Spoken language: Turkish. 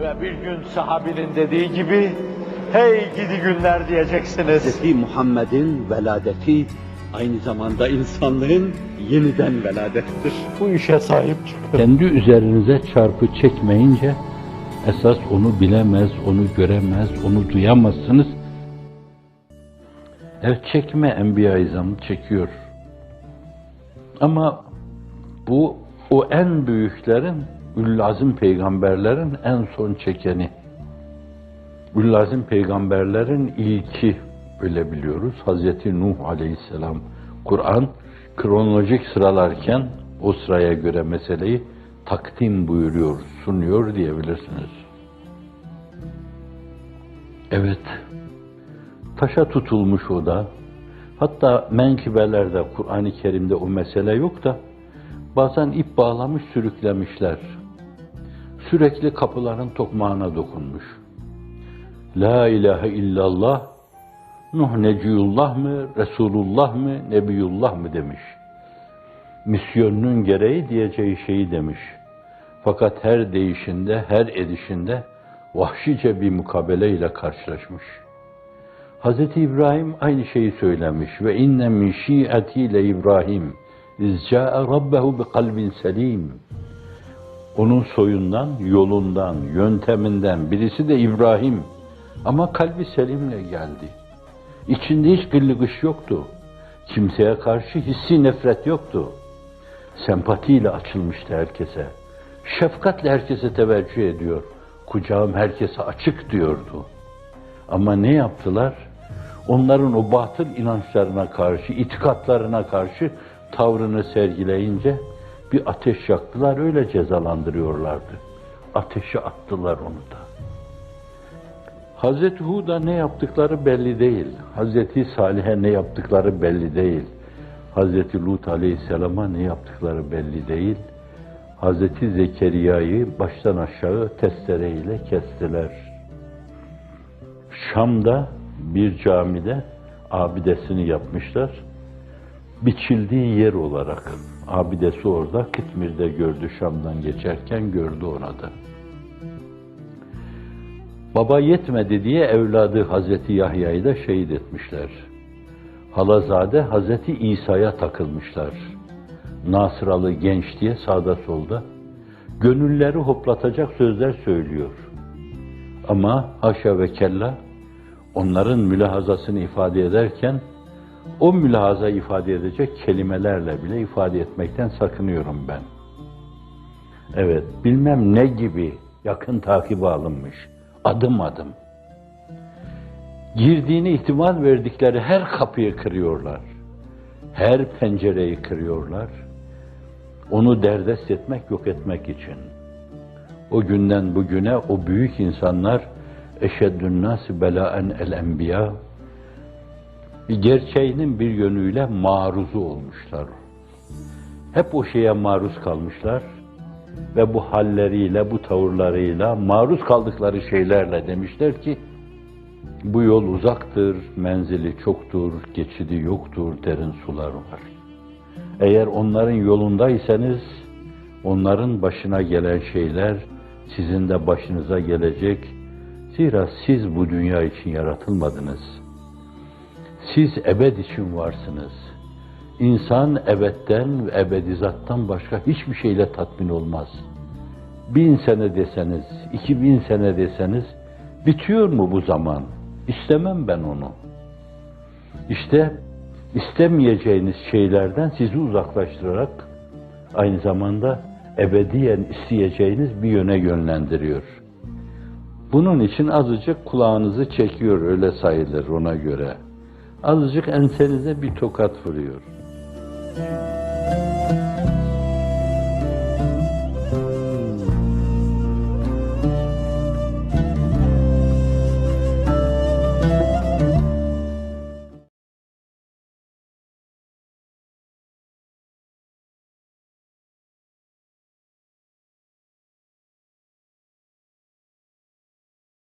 Ve bir gün sahabinin dediği gibi, hey gidi günler diyeceksiniz. Hz. Muhammed'in veladeti aynı zamanda insanlığın yeniden veladettir. Bu işe sahip çıkın. Kendi üzerinize çarpı çekmeyince esas onu bilemez, onu göremez, onu duyamazsınız. Evet çekme Enbiya-i çekiyor. Ama bu o en büyüklerin, Üllazim peygamberlerin en son çekeni. Üllazim peygamberlerin ilki öyle biliyoruz. Hazreti Nuh aleyhisselam. Kur'an kronolojik sıralarken o sıraya göre meseleyi takdim buyuruyor, sunuyor diyebilirsiniz. Evet, taşa tutulmuş o da. Hatta menkibelerde, Kur'an-ı Kerim'de o mesele yok da, bazen ip bağlamış, sürüklemişler. Sürekli kapıların tokmağına dokunmuş. La ilahe illallah, Nuh Neciyullah mı, Resulullah mı, Nebiyullah mı demiş. Misyonunun gereği diyeceği şeyi demiş. Fakat her değişinde, her edişinde vahşice bir mukabeleyle karşılaşmış. Hz. İbrahim aynı şeyi söylemiş ve inne min şi'atiyle İbrahim izca'a rabbehu bi kalbin selim. Onun soyundan, yolundan, yönteminden birisi de İbrahim. Ama kalbi selimle geldi. İçinde hiç gıllıgış yoktu. Kimseye karşı hissi nefret yoktu. Sempatiyle açılmıştı herkese. Şefkatle herkese teveccüh ediyor. Kucağım herkese açık diyordu. Ama ne yaptılar? Onların o batıl inançlarına karşı, itikatlarına karşı tavrını sergileyince bir ateş yaktılar, öyle cezalandırıyorlardı. Ateşe attılar onu da. Hazreti Hud'a ne yaptıkları belli değil. Hazreti Salih'e ne yaptıkları belli değil. Hazreti Lut Aleyhisselam'a ne yaptıkları belli değil. Hazreti Zekeriya'yı baştan aşağı testereyle kestiler. Şam'da bir camide abidesini yapmışlar. Biçildiği yer olarak abidesi orada Kıtmir'de gördü Şam'dan geçerken gördü ona da. Baba yetmedi diye evladı Hazreti Yahya'yı da şehit etmişler. Halazade Hazreti İsa'ya takılmışlar. Nasıralı genç diye sağda solda. Gönülleri hoplatacak sözler söylüyor. Ama haşa ve kella onların mülahazasını ifade ederken o mülahaza ifade edecek kelimelerle bile ifade etmekten sakınıyorum ben. Evet, bilmem ne gibi yakın takibe alınmış, adım adım. Girdiğine ihtimal verdikleri her kapıyı kırıyorlar. Her pencereyi kırıyorlar. Onu derdest etmek, yok etmek için. O günden bugüne o büyük insanlar eşeddün nâsi belâen el enbiya gerçeğinin bir yönüyle maruzu olmuşlar. Hep o şeye maruz kalmışlar ve bu halleriyle, bu tavırlarıyla, maruz kaldıkları şeylerle demişler ki, bu yol uzaktır, menzili çoktur, geçidi yoktur, derin sular var. Eğer onların yolundaysanız, onların başına gelen şeyler sizin de başınıza gelecek. Zira siz bu dünya için yaratılmadınız. Siz ebed için varsınız. İnsan ebedden ve ebedizattan başka hiçbir şeyle tatmin olmaz. Bin sene deseniz, iki bin sene deseniz, bitiyor mu bu zaman? İstemem ben onu. İşte istemeyeceğiniz şeylerden sizi uzaklaştırarak aynı zamanda ebediyen isteyeceğiniz bir yöne yönlendiriyor. Bunun için azıcık kulağınızı çekiyor öyle sayılır ona göre. Azıcık ensenize bir tokat vuruyor.